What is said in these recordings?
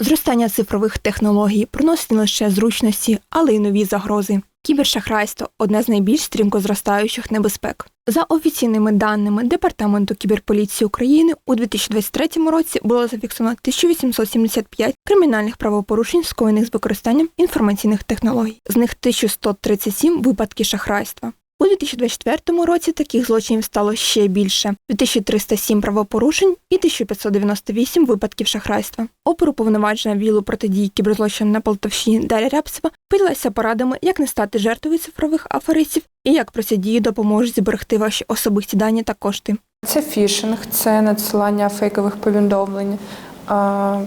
Зростання цифрових технологій приносить не лише зручності, але й нові загрози. Кібершахрайство одне з найбільш стрімко зростаючих небезпек. За офіційними даними Департаменту кіберполіції України у 2023 році було зафіксовано 1875 кримінальних правопорушень, скоєних з використанням інформаційних технологій. З них 1137 випадки шахрайства. У 2024 році таких злочинів стало ще більше 2307 правопорушень і 1598 випадків шахрайства. Оперуповноважена вілу протидії кіберзлочинам на Полтавщині Дар'я Рябцева поділилася порадами, як не стати жертвою цифрових аферистів і як про ці допоможуть зберегти ваші особисті дані та кошти. Це фішинг, це надсилання фейкових повідомлень.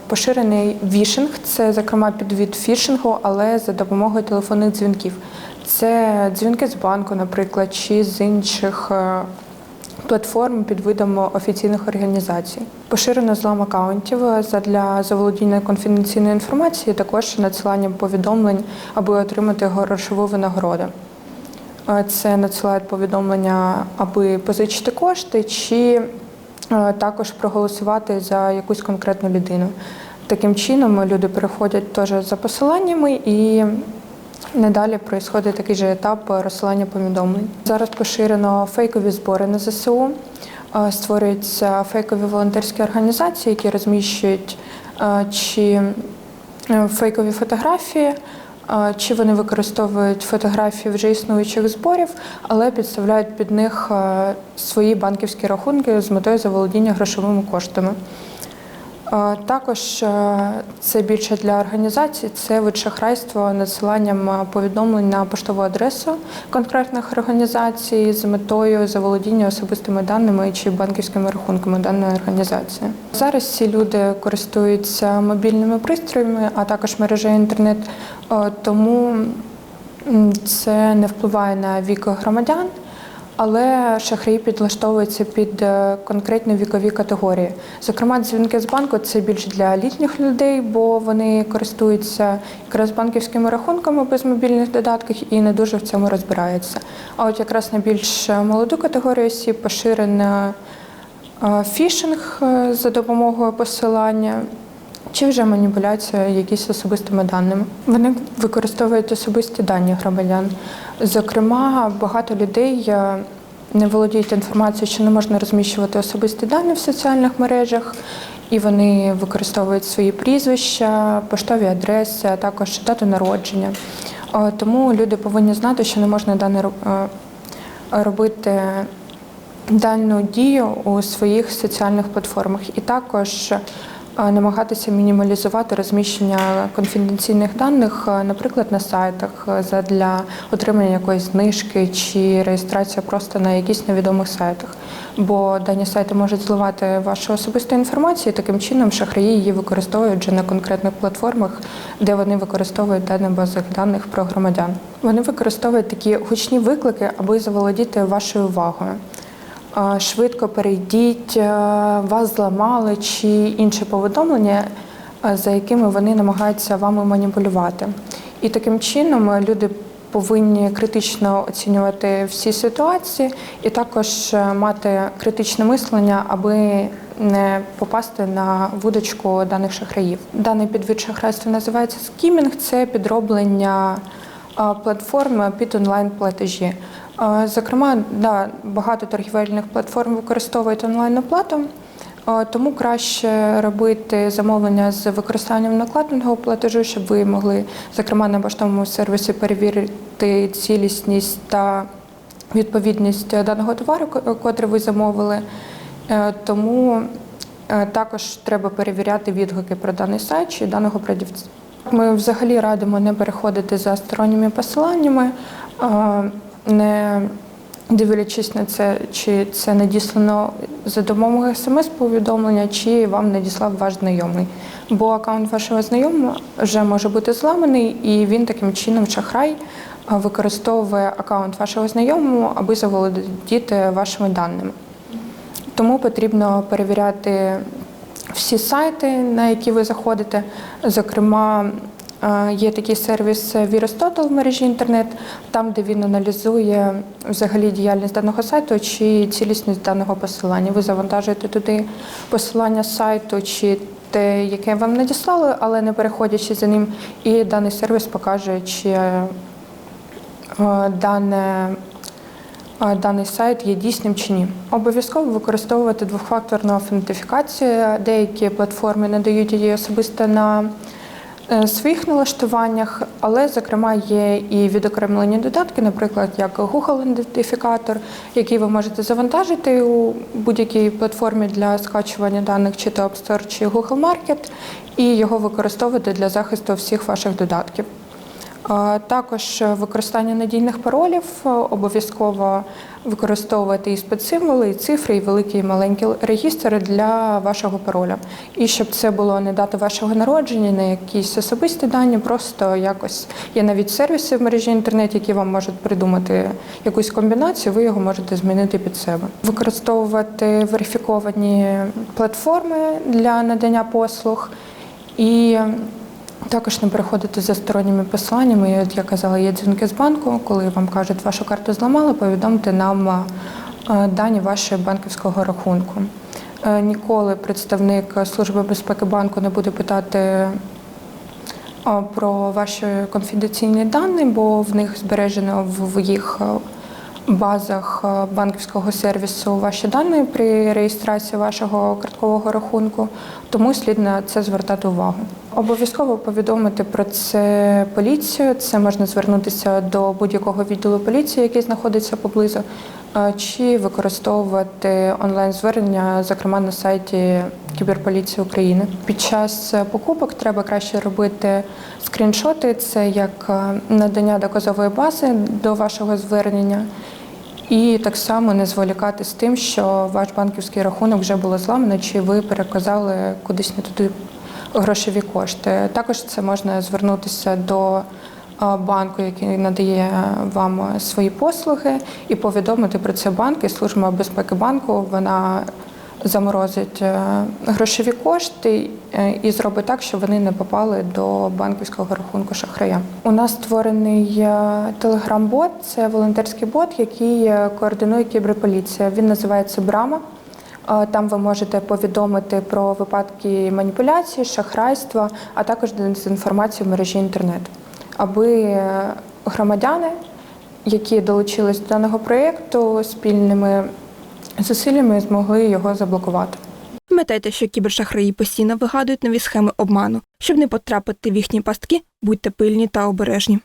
Поширений вішинг це, зокрема, підвід фішингу, але за допомогою телефонних дзвінків. Це дзвінки з банку, наприклад, чи з інших е, платформ під видом офіційних організацій. Поширено злам акаунтів для заволодіння конфіденційної інформації, також надсилання повідомлень, аби отримати грошову винагороду. Е, Це надсилають повідомлення, аби позичити кошти, чи е, також проголосувати за якусь конкретну людину. Таким чином люди переходять теж за посиланнями і надалі відбувається такий же етап розсилання повідомлень. Зараз поширено фейкові збори на ЗСУ. Е, Створюються фейкові волонтерські організації, які розміщують е, чи е, фейкові фотографії, чи вони використовують фотографії вже існуючих зборів, але підставляють під них е, свої банківські рахунки з метою заволодіння грошовими коштами. Також е, це більше для організацій, це вид надсиланням е, повідомлень на поштову адресу конкретних організацій з метою заволодіння особистими даними чи банківськими рахунками даної організації. Зараз ці люди користуються мобільними пристроями, а також мережею інтернет, е, тому це не впливає на вік громадян. Але шахраї підлаштовуються під е, конкретні вікові категорії. Зокрема, дзвінки з банку це більш для літніх людей, бо вони користуються якраз банківськими рахунками без мобільних додатків і не дуже в цьому розбираються. А от якраз на більш молоду категорію осіб поширена е, фішинг е, за допомогою посилання. Чи вже маніпуляція якісь особистими даними. Вони використовують особисті дані громадян. Зокрема, багато людей е, не володіють інформацією, що не можна розміщувати особисті дані в соціальних мережах, і вони використовують свої прізвища, поштові адреси, а також дату народження. Е, Тому люди повинні знати, що не можна дане е, робити дану дію у своїх соціальних платформах, і також намагатися мінімалізувати розміщення конфіденційних даних, е, наприклад, на сайтах е, для отримання якоїсь знижки чи реєстрація просто на якісь невідомих сайтах. Бо дані сайти можуть зливати вашу особисту інформацію, і таким чином шахраї її використовують вже на конкретних платформах, де вони використовують дані бази даних про громадян. Вони використовують такі гучні виклики, аби заволодіти вашою увагою. Швидко перейдіть, е, вас зламали чи інше повідомлення, е, за якими вони намагаються вами маніпулювати. І таким чином е, люди повинні критично оцінювати всі ситуації і також мати критичне мислення, аби не попасти на вудочку даних шахраїв. Даний підвид шахрайства називається скімінг. Це підроблення а, платформ під онлайн-платежі. Зокрема, да, багато торгівельних платформ використовують онлайн-оплату, тому краще робити замовлення з використанням накладеного платежу, щоб ви могли, зокрема, на поштовому сервісі перевірити цілісність та відповідність даного товару, котрий ви замовили. Е, Тому е, також треба перевіряти відгуки про даний сайт чи даного продавця. Ми взагалі радимо не переходити за сторонніми посиланнями, не дивлячись на це, чи це надіслано за допомогою смс-повідомлення, чи вам надіслав ваш знайомий. Бо аккаунт вашого знайомого вже може бути зламаний, і він таким чином шахрай використовує аккаунт вашого знайомого, аби заволодіти вашими даними. Тому потрібно перевіряти всі сайти, на які ви заходите. Зокрема, е, є такий сервіс VirusTotal в мережі інтернет, там, де він аналізує взагалі діяльність даного сайту чи цілісність даного посилання. Ви завантажуєте туди посилання сайту чи те, яке вам надіслали, але не переходячи за ним, і даний сервіс покаже, чи е, дане а даний сайт є дійсним чи ні. Обов'язково використовувати двохфакторну автентифікацію. Деякі платформи надають її особисто на е, своїх налаштуваннях, але, зокрема, є і відокремлені додатки, наприклад, як Google ідентифікатор, який ви можете завантажити у будь-якій платформі для скачування даних, чи то App Store, чи Google Market, і його використовувати для захисту всіх ваших додатків. Також використання надійних паролів е, обов'язково використовувати і спецсимволи, і цифри, і великі і маленькі регістри для вашого пароля. І щоб це було не дата вашого народження, не якісь особисті дані, просто якось є навіть сервіси в мережі інтернет, які вам можуть придумати якусь комбінацію, ви його можете змінити під себе. Використовувати верифіковані платформи для надання послуг і також не переходити за сторонніми посиланнями. От я казала, є дзвінки з банку, коли вам кажуть, вашу карту зламали, повідомте нам дані вашого банківського рахунку. Е, Ніколи представник Служби безпеки банку не буде питати про ваші конфіденційні дані, бо в них збережено в їх базах банківського сервісу ваші дані при реєстрації вашого карткового рахунку, тому слід на це звертати увагу. Обов'язково повідомити про це поліцію. Це можна звернутися до будь-якого відділу поліції, який знаходиться поблизу, чи використовувати онлайн-звернення, зокрема на сайті Кіберполіції України. Під час покупок треба краще робити скріншоти. Це як надання доказової бази до вашого звернення. І так само не зволікати з тим, що ваш банківський рахунок вже було зламано, чи ви переказали кудись не туди грошові кошти. Також це можна звернутися до банку, який надає вам свої послуги, і повідомити про це банк і служба безпеки банку. Вона заморозить е, грошові кошти е, і зробить так, щоб вони не попали до банківського рахунку шахрая. У нас створений телеграм-бот, це волонтерський бот, який е, координує кіберполіція. Він називається Брама. Там ви можете повідомити про випадки маніпуляції, шахрайства, а також дезінформацію в мережі інтернет, аби е, громадяни, які долучились до даного проєкту, спільними зусиллями змогли його заблокувати. Пам'ятайте, що кібершахраї постійно вигадують нові схеми обману. Щоб не потрапити в їхні пастки, будьте пильні та обережні.